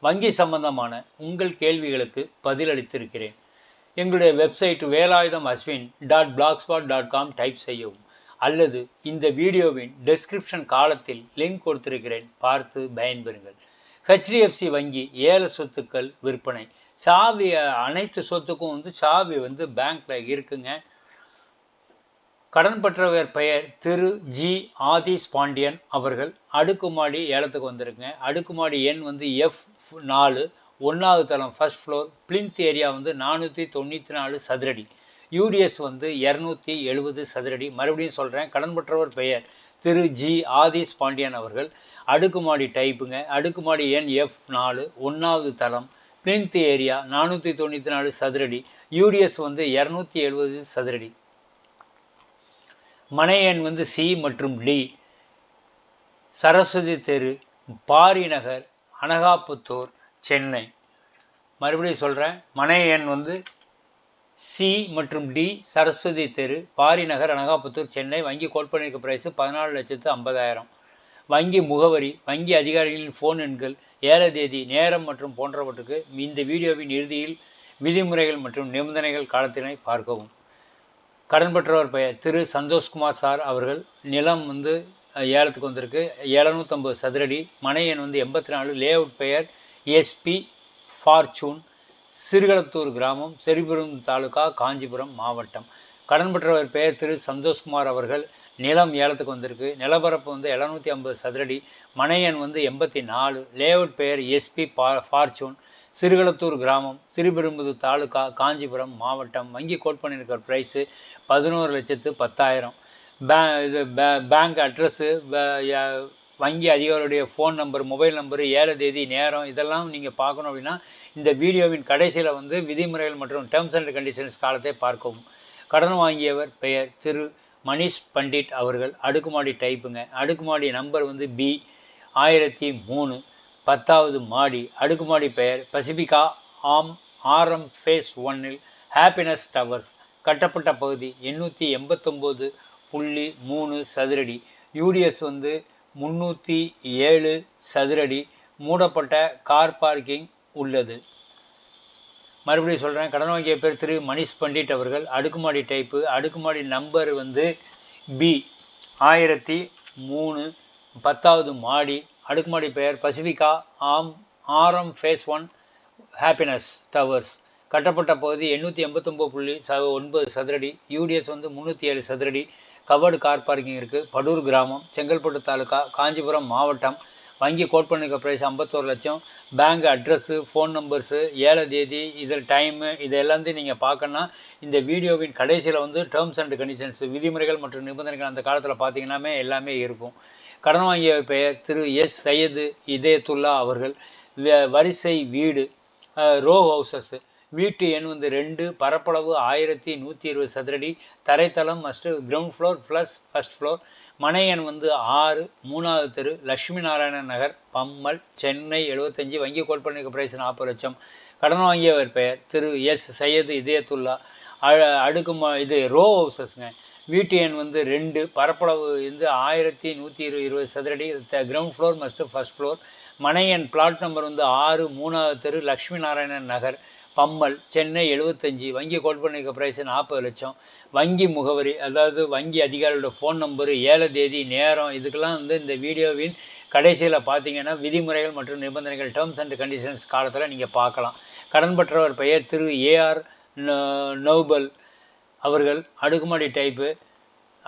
வங்கி சம்பந்தமான உங்கள் கேள்விகளுக்கு பதிலளித்திருக்கிறேன். எங்களுடைய website Velayudham Ashwin dot blogspot dot com type செய்யவும். அல்லது இந்த வீடியோவின் டெஸ்கிரிப்ஷன் காலத்தில் லிங்க் கொடுத்திருக்கிறேன். பார்த்து பயன்பெறுங்கள். ஹெச்டிஎஃப்சி வங்கி ஏல சொத்துக்கள் விற்பனை. சாவி அனைத்து சொத்துக்கும் வந்து சாவி வந்து பேங்க்ல இருக்குங்க. கடன் பெற்றவர் பெயர் திரு ஜி. ஆதிஸ் பாண்டியன் அவர்கள் அடுக்குமாடி ஏலத்துக்கு வந்திருக்குங்க. அடுக்குமாடி எண் வந்து எஃப் நாலு ஒன்றாவது தளம் ஃபர்ஸ்ட் ஃப்ளோர் பிளின்த் ஏரியா வந்து நானூற்றி தொண்ணூற்றி நாலு சதுரடி. யூடிஎஸ் வந்து இரநூத்தி எழுபது சதுரடி. மறுபடியும் சொல்கிறேன் கடன் பெற்றவர் பெயர் திரு ஜி. ஆதிஸ் பாண்டியன் அவர்கள். அடுக்குமாடி டைப்புங்க அடுக்குமாடி எண் எஃப் நாலு ஒன்றாவது தளம் பிளின்த் ஏரியா நானூற்றி தொண்ணூற்றி நாலு சதுரடி. யூடிஎஸ் வந்து இரநூத்தி எழுபது சதுரடி. மனை எண் வந்து சி மற்றும் டி சரஸ்வதி தெரு பாரி நகர் அனகாபுத்தூர் சென்னை. மறுபடியும் சொல்கிறேன் மனை எண் வந்து சி மற்றும் டி சரஸ்வதி தெரு பாரி நகர் அனகாபுத்தூர் சென்னை. வங்கி கோட்பணிக்கு பிரைஸு பதினாலு லட்சத்து ஐம்பதாயிரம். வங்கி முகவரி வங்கி அதிகாரிகளின் ஃபோன் எண்கள் ஏல தேதி நேரம் மற்றும் போன்றவற்றுக்கு இந்த வீடியோவின் இறுதியில் விதிமுறைகள் மற்றும் நிபந்தனைகள் காலத்தினை பார்க்கவும். கடன் பெற்றவர் பெயர் திரு சந்தோஷ்குமார் சார் அவர்கள் நிலம் வந்து ஏலத்துக்கு வந்திருக்கு. எழுநூற்றம்பது சதுரடி. மனை எண் வந்து எண்பத்தி நாலு லே அவுட் பெயர் எஸ்பி ஃபார்ச்சூன் சிறுகளத்தூர் கிராமம் செரிபுரம் தாலுகா காஞ்சிபுரம் மாவட்டம். கடன் பெற்றவர் பெயர் திரு சந்தோஷ்குமார் அவர்கள். நிலம் ஏலத்துக்கு வந்திருக்கு. நிலப்பரப்பு வந்து எழுநூற்றி ஐம்பது சதுரடி. மனை எண் வந்து எண்பத்தி நாலு லே அவுட் பெயர் எஸ்பி பா ஃபார்ச்சூன் சிறுகளத்தூர் கிராமம் சிறுபெரும்புது தாலுகா காஞ்சிபுரம் மாவட்டம். வங்கி கோட் பண்ணியிருக்கிற ப்ரைஸு பதினோரு லட்சத்து பத்தாயிரம். பே இது பே பேங்க் அட்ரஸ்ஸு வங்கி அதிகாரியுடைய ஃபோன் நம்பர் மொபைல் நம்பரு ஏழை தேதி நேரம் இதெல்லாம் நீங்கள் பார்க்கணும் அப்படின்னா இந்த வீடியோவின் கடைசியில் வந்து விதிமுறைகள் மற்றும் டேர்ம்ஸ் அண்ட் கண்டிஷன்ஸ் காலத்தை பார்க்கவும். கடன் வாங்கியவர் பெயர் திரு மணிஷ் பண்டிட் அவர்கள். அடுக்குமாடி டைப்புங்க அடுக்குமாடி நம்பர் வந்து பி ஆயிரத்தி மூணு பத்தாவது மாடி. அடுக்குமாடி பெயர் பசிபிகா ஆம் ஆர்எம் ஃபேஸ் ஒன்னில் ஹாப்பினஸ் டவர்ஸ் கட்டப்பட்ட பகுதி எண்ணூற்றி எண்பத்தொம்போது புள்ளி மூணு சதுரடி. யூடிஎஸ் வந்து முந்நூற்றி ஏழு சதுரடி. மூடப்பட்ட கார் பார்க்கிங் உள்ளது. மறுபடியும் சொல்கிறேன் கடன் வாங்கிய பேர் திரு மணிஷ் பண்டிட் அவர்கள். அடுக்குமாடி டைப்பு அடுக்குமாடி நம்பர் வந்து பி ஆயிரத்தி மூணு பத்தாவது மாடி. அடுக்குமாடி பெயர் பசிபிகா. ஆம் RM phase one happiness towers கட்டப்பட்ட பகுதி எண்ணூற்றி எண்பத்தொம்போது புள்ளி ச ஒன்பது சதுரடி. யூடிஎஸ் வந்து முந்நூற்றி ஏழு சதுரடி. கவர்டு கார் பார்க்கிங் இருக்குது படூர் கிராமம் செங்கல்பட்டு தாலுக்கா காஞ்சிபுரம் மாவட்டம். வங்கி கோட் பண்ணிக்க ப்ரைஸ் ஐம்பத்தோரு லட்சம். பேங்க் அட்ரஸ்ஸு ஃபோன் நம்பர்ஸு ஏழை தேதி இதில் டைமு இது எல்லாத்தையும் நீங்கள் பார்க்கணுன்னா இந்த வீடியோவின் கடைசியில் வந்து டேர்ம்ஸ் அண்ட் கண்டிஷன்ஸ் விதிமுறைகள் மற்றும் நிபந்தனைகள் அந்த காலத்தில் பார்த்தீங்கன்னாமே எல்லாமே இருக்கும். கடன் வாங்கிய பெயர் திரு எஸ் சையது இதயத்துல்லா அவர்கள். வரிசை வீடு ரோ ஹவுசஸ்ஸு வீட்டு எண் வந்து ரெண்டு பரப்பளவு ஆயிரத்தி நூற்றி இருபது சதுரடி தரைத்தளம் first ground floor plus first floor மனை எண் வந்து ஆறு மூணாவது தெரு லட்சுமி நாராயணன் நகர் பம்மல் சென்னை எழுபத்தஞ்சி வங்கி கோட் பிரைஸ் நாற்பது லட்சம். கடன் வாங்கியவர் பெயர் திரு எஸ் சையது இதயத்துல்லா. அடுக்குமா இது ரோ ஹவுசஸ்ங்க வீட்டு எண் வந்து ரெண்டு பரப்பளவு வந்து ஆயிரத்தி நூற்றி இரு இருபது சதுரடி ground floor must first floor மனை எண் பிளாட் நம்பர் வந்து ஆறு மூணாவது தெரு லக்ஷ்மி நாராயணன் நகர். பம்மல் சென்னை எழுபத்தஞ்சி வங்கி கோட் பண்ணிருக்க நாற்பது லட்சம். வங்கி முகவரி அதாவது வங்கி அதிகாரியோட ஃபோன் நம்பரு ஏழை தேதி நேரம் இதுக்கெல்லாம் வந்து இந்த வீடியோவின் கடைசியில் பார்த்தீங்கன்னா விதிமுறைகள் மற்றும் நிபந்தனைகள் டேர்ம்ஸ் அண்ட் கண்டிஷன்ஸ் காலத்தில் நீங்கள் பார்க்கலாம். கடன் பெற்றவர் பெயர் திரு. ஏஆர் நோபல் அவர்கள் அடுக்குமாடி டைப்பு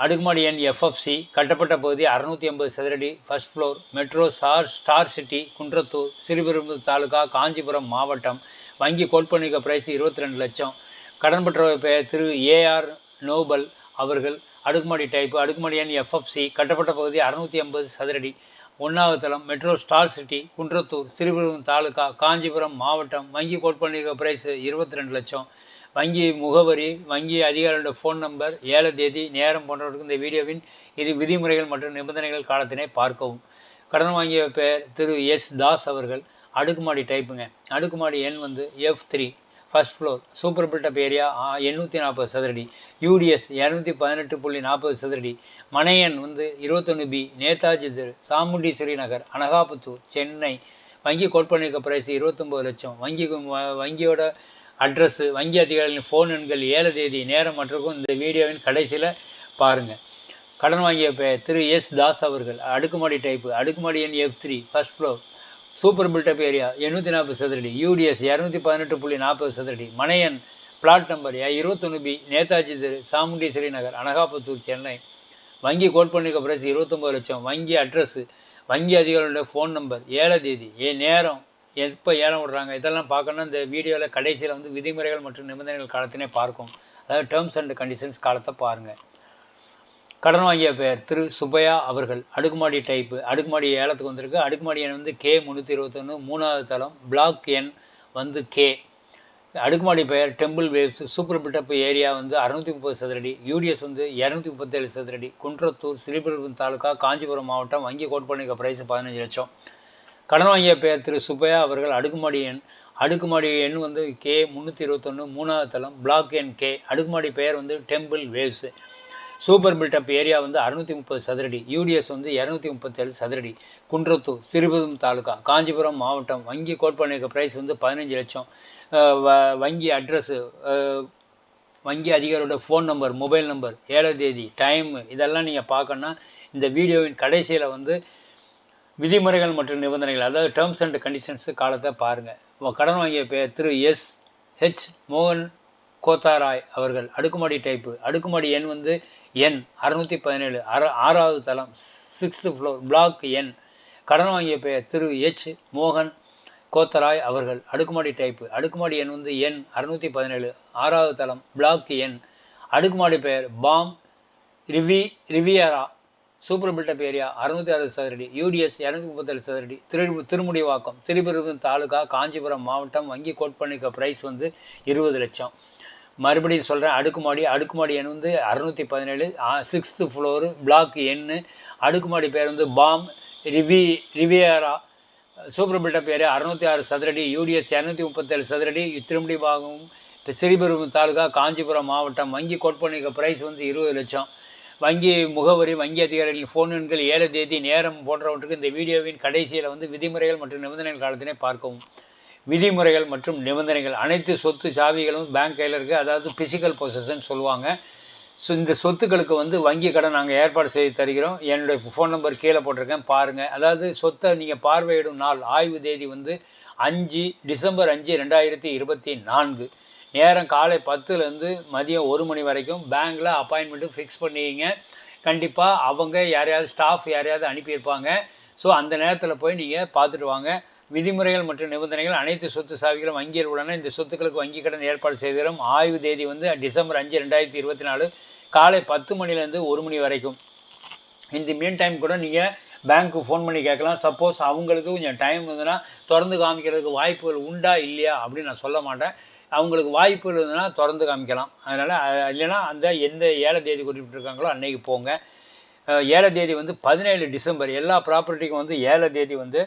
அடுக்குமாடி எண் எஃப்எஃப்சி கட்டப்பட்ட பகுதி அறுநூற்றி ஐம்பது சதுரடி first floor metro star star city Kundrathur சிறுபெரும்பு taluka Kanchipuram மாவட்டம். வங்கி கோட் பண்ணிக்க ப்ரைஸ் இருபத்தி ரெண்டு லட்சம். கடன் பெற்ற பெயர் திரு ஏஆர் நோபல் அவர்கள். அடுக்குமாடி டைப்பு அடுக்குமாடி எண் எஃப்எஃப்சி கட்டப்பட்ட பகுதி அறுநூற்றி ஐம்பது சதுரடி. ஒன்றாவது தளம் metro star city Kundrathur Sriperumbudur taluka Kanchipuram மாவட்டம். வங்கி கோட் பிரைஸ் இருபத்தி ரெண்டு லட்சம். வங்கி முகவரி வங்கி அதிகாரியோட ஃபோன் நம்பர் ஏழை தேதி நேரம் போன்றவற்றுக்கு இந்த வீடியோவின் இது விதிமுறைகள் மற்றும் நிபந்தனைகள் காலத்தினை பார்க்கவும். கடன் வாங்கிய பெயர் திரு எஸ் தாஸ் அவர்கள். அடுக்குமாடி டைப்புங்க அடுக்குமாடி எண் வந்து F three first floor super built up area எண்ணூற்றி நாற்பது சதுரடி. யூடிஎஸ் இரநூத்தி பதினெட்டு புள்ளி நாற்பது சதுரடி. மனை எண் வந்து இருபத்தொன்று பி நேதாஜி தெரு சாமுண்டீஸ்வரி நகர் அனகாபுத்தூர் சென்னை. வங்கி கோட் பண்ணியிருக்க பிரைஸ் இருபத்தொம்போது லட்சம். வங்கி வங்கியோட அட்ரஸ்ஸு வங்கி அதிகாரிகளின் ஃபோன் எண்கள் ஏழு தேதி. நேரம் மற்றும் இந்த வீடியோவின் கடைசியில் பாருங்கள் கடன் வாங்கிய பெயர் திரு எஸ் தாஸ் அவர்கள் அடுக்குமாடி டைப்பு அடுக்குமாடி எண் F three first floor super built up area எண்ணூற்றி நாற்பது சதுரடி. யூடிஎஸ் இரநூத்தி பதினெட்டு புள்ளி நாற்பது சதுரடி. மனையன் பிளாட் நம்பர் இருபத்தொன்று பி நேதாஜி தெரு சாமுண்டீஸ்வரி நகர் அனகாபுத்தூர் சென்னை. வங்கி கோட் பண்ணிக்க பிரைஸ் இருபத்தொம்பது லட்சம். வங்கி அட்ரஸ்ஸு வங்கி அதிகாரிகளோட ஃபோன் நம்பர் ஏழை தேதி. ஏ நேரம் எப்போ ஏலம் விடுறாங்க இதெல்லாம் பார்க்கணும்னா இந்த வீடியோவில் கடைசியில் வந்து விதிமுறைகள் மற்றும் நிபந்தனைகள் காலத்தினே பார்க்கும். அதாவது டேர்ம்ஸ் அண்ட் கண்டிஷன்ஸ் காலத்தை பாருங்கள் கடன் வாங்கிய பெயர் திரு சுப்பையா அவர்கள். அடுக்குமாடி டைப்பு அடுக்குமாடி ஏலத்துக்கு வந்திருக்கு. அடுக்குமாடி எண் வந்து கே முந்நூற்றி இருபத்தொன்று மூணாவது தளம் பிளாக் எண் வந்து கே அடுக்குமாடி பெயர் temple waves super built up area வந்து அறுநூற்றி முப்பது சதுரடி யூடிஎஸ் வந்து இரநூத்தி முப்பத்தேழு சதுரடி குன்றத்தூர் ஸ்ரீபெரும்புரம் தாலுக்கா காஞ்சிபுரம் மாவட்டம் வங்கி கோட் பண்ணிக்க பிரைஸ் பதினஞ்சு லட்சம். கடன் வாங்கிய பெயர் திரு சுப்பையா அவர்கள் அடுக்குமாடி எண் அடுக்குமாடி எண் வந்து கே முந்நூற்றி இருபத்தொன்று மூணாவது தளம் பிளாக் எண் கே அடுக்குமாடி பெயர் வந்து temple waves super built up area வந்து அறுநூற்றி முப்பது சதுரடி யூடிஎஸ் வந்து இரநூத்தி முப்பத்தேழு சதுரடி. குன்றத்தூர் சிறுபதும் தாலுகா காஞ்சிபுரம் மாவட்டம் வங்கி கோட் பண்ணியிருக்க ப்ரைஸ் வந்து பதினஞ்சு லட்சம். வங்கி அட்ரஸ்ஸு வங்கி அதிகாரியோட ஃபோன் நம்பர் மொபைல் நம்பர் ஏழை தேதி டைம் இதெல்லாம் நீங்கள் பார்க்கணுன்னா இந்த வீடியோவின் கடைசியில் வந்து விதிமுறைகள் மற்றும் நிபந்தனைகள் அதாவது டேர்ம்ஸ் அண்ட் கண்டிஷன்ஸு காலத்தை பாருங்கள் கடன் வாங்கிய பேர் திரு எஸ் ஹெச் மோகன் கோத்தாராய் அவர்கள் அடுக்குமாடி டைப்பு அடுக்குமாடி எண் வந்து எண் அறுநூற்றி பதினேழு அற ஆறாவது தளம் சிக்ஸ்த்து ஃப்ளோர் பிளாக் எண் கடன் வாங்கிய பெயர் திரு எச் மோகன் கோத்தராய் அவர்கள். அடுக்குமாடி டைப்பு அடுக்குமாடி எண் வந்து எண் அறுநூற்றி பதினேழு ஆறாவது தளம் பிளாக் எண் அடுக்குமாடி பெயர் palm ரிவி Riviera. Super built up area அறுநூற்றி அறுபது சதுரடி. யூடிஎஸ் இரநூத்தி முப்பத்தேழு சதுரடி. திரு திருமுடிவாக்கம். திருப்பெரும்புரம் தாலுகா காஞ்சிபுரம் மாவட்டம் வங்கி கோட் பண்ணிக்க ப்ரைஸ் வந்து இருபது லட்சம். மறுபடியும் சொல்கிறேன் அடுக்குமாடி அடுக்குமாடி எண் வந்து அறுநூற்றி பதினேழு சிக்ஸ்த்து ஃப்ளோரு பிளாக் எண்ணு அடுக்குமாடி பேர் வந்து palm ரிவி Riviera super built up area அறுநூற்றி ஆறு சதுரடி யூடிஎஸ் இரநூத்தி முப்பத்தேழு சதுரடி திரும்படி பாகம் ஸ்ரீபெரும்பு தாலுகா காஞ்சிபுரம் மாவட்டம் வங்கி கோட் பண்ணிக்க ப்ரைஸ் வந்து இருபது லட்சம். வங்கி முகவரி வங்கி அதிகாரிகளின் ஃபோன் எண்கள் ஏழு தேதி நேரம் போன்றவற்றுக்கு இந்த வீடியோவின் கடைசியில் வந்து விதிமுறைகள் மற்றும் நிபந்தனைகள் காலத்தினை பார்க்கவும். விதிமுறைகள் மற்றும் நிபந்தனைகள் அனைத்து சொத்து சாவிகளும் பேங்க் கையில் இருக்குது அதாவது பிசிக்கல் பொசஷன் சொல்லுவாங்க. ஸோ இந்த சொத்துக்களுக்கு வந்து வங்கி கடன் நாங்கள் ஏற்பாடு செய்து தருகிறோம். என்னுடைய ஃபோன் நம்பர் கீழே போட்டிருக்கேன். பாருங்கள் அதாவது சொத்தை நீங்கள் பார்வையிடும் நாள் ஆய்வு தேதி வந்து அஞ்சு டிசம்பர் அஞ்சு ரெண்டாயிரத்தி இருபத்தி நான்கு. நேரம் காலை பத்துலேருந்து மதியம் ஒரு மணி வரைக்கும் பேங்க்கில் அப்பாயின்மெண்ட்டும் ஃபிக்ஸ் பண்ணிங்க கண்டிப்பாக அவங்க யாரையாவது ஸ்டாஃப் யாரையாவது அனுப்பியிருப்பாங்க. ஸோ அந்த நேரத்தில் போய் நீங்கள் பார்த்துட்டு வாங்க. விதிமுறைகள் மற்றும் நிபந்தனைகள் அனைத்து சொத்து சாவிகளும் வங்கியில் உள்ளன. இந்த சொத்துக்களுக்கு வங்கி கடன் ஏற்பாடு செய்திடும் ஆய்வு தேதி வந்து டிசம்பர் அஞ்சு ரெண்டாயிரத்தி இருபத்தி நாலு காலை பத்து மணிலேருந்து ஒரு மணி வரைக்கும். இந்த மீன் டைம் கூட நீங்கள் பேங்க்கு ஃபோன் பண்ணி கேட்கலாம். சப்போஸ் அவங்களுக்கு கொஞ்சம் டைம் இருந்ததுன்னா திறந்து காமிக்கிறதுக்கு வாய்ப்புகள் உண்டா இல்லையா அப்படின்னு நான் சொல்ல மாட்டேன். அவங்களுக்கு வாய்ப்பு இருந்ததுன்னா திறந்து காமிக்கலாம். அதனால் இல்லைன்னா அந்த எந்த ஏழை தேதி குறிப்பிட்டிருக்காங்களோ அன்னைக்கு போங்க. ஏழை தேதி வந்து பதினேழு டிசம்பர். எல்லா ப்ராப்பர்ட்டிக்கும் வந்து ஏழை தேதி வந்து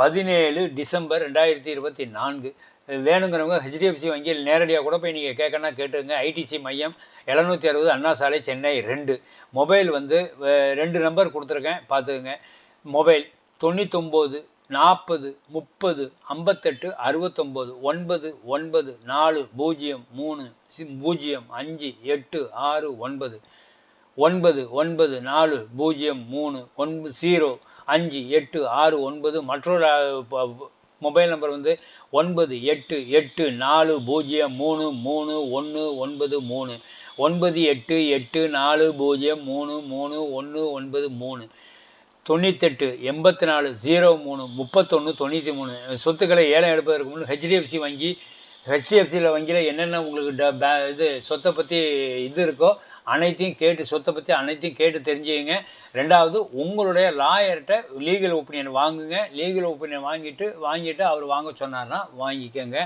பதினேழு டிசம்பர் ரெண்டாயிரத்தி இருபத்தி நான்கு. வேணுங்கிறவங்க ஹெச்டிஎஃப்சி வங்கியில் நேரடியாக கூட போய் நீங்கள் கேட்கணும் கேட்டுருங்க ஐடிசி மையம் எழுநூற்றி அறுபது அண்ணா சாலை சென்னை ரெண்டு. மொபைல் வந்து ரெண்டு நம்பர் கொடுத்துருக்கேன். பார்த்துக்குங்க. மொபைல் தொண்ணூத்தொம்பது நாற்பது முப்பது ஐம்பத்தெட்டு அறுபத்தொம்போது ஒன்பது ஒன்பது நாலு பூஜ்ஜியம் மூணு பூஜ்ஜியம் அஞ்சு எட்டு ஆறு ஒன்பது. ஒன்பது ஒன்பது நாலு பூஜ்ஜியம் மூணு ஒன்பது ஜீரோ அஞ்சு எட்டு ஆறு ஒன்பது மற்றொரு மொபைல் நம்பர் வந்து ஒன்பது எட்டு எட்டு நாலு பூஜ்ஜியம் மூணு மூணு ஒன்று ஒன்பது மூணு. ஒன்பது எட்டு எட்டு நாலு பூஜ்ஜியம் மூணு மூணு ஒன்று ஒன்பது மூணு. தொண்ணூத்தெட்டு எண்பத்தி நாலு ஜீரோ மூணு முப்பத்தொன்று தொண்ணூற்றி மூணு. சொத்துக்களை ஏலம் எடுப்பதற்கு முன் ஹெச்டிஎஃப்சி வங்கி ஹெச்டிஎஃப்சியில் வங்கியில் என்னென்ன உங்களுக்கு ட இது சொத்தை பற்றி இது இருக்கோ அனைத்தையும் கேட்டு சொத்தை பற்றி அனைத்தையும் கேட்டு தெரிஞ்சுக்கங்க ரெண்டாவது உங்களுடைய லாயர்கிட்ட லீகல் ஒப்பீனியன் வாங்குங்க. லீகல் ஒப்பீனியன் வாங்கிட்டு வாங்கிட்டு அவர் வாங்க சொன்னார்னா வாங்கிக்கோங்க.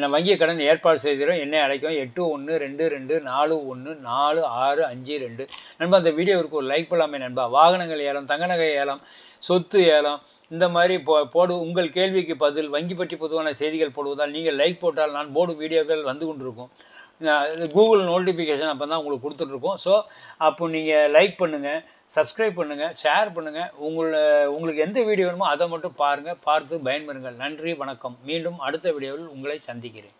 நான் வங்கி கடன் ஏற்பாடு செய்திடும் என்னை அழைக்கும் எட்டு ஒன்று ரெண்டு ரெண்டு நாலு ஒன்று நாலு ஆறு அஞ்சு ரெண்டு. நண்பா அந்த வீடியோவிற்கு ஒரு லைக் பண்ணலாமே நண்பா. வாகனங்கள் ஏலம் தங்க நகை ஏலம் சொத்து ஏலம் இந்த மாதிரி போ போடு உங்கள் கேள்விக்கு பதில் வங்கி பற்றி பொதுவான செய்திகள் போடுவதால் நீங்கள் லைக் போட்டால் நான் போடும் வீடியோக்கள் வந்து கொண்டிருக்கும். கூகுள் நோட்டிஃபிகேஷன் அப்போ தான் உங்களுக்கு கொடுத்துட்ருக்கோம். ஸோ அப்போ நீங்கள் லைக் பண்ணுங்கள் சப்ஸ்கிரைப் பண்ணுங்கள் ஷேர் பண்ணுங்கள் உங்களை உங்களுக்கு எந்த வீடியோ வேணுமோ அதை மட்டும் பாருங்கள் பார்த்து பயன்பெறுங்கள். நன்றி வணக்கம். மீண்டும் அடுத்த வீடியோவில் உங்களை சந்திக்கிறேன்.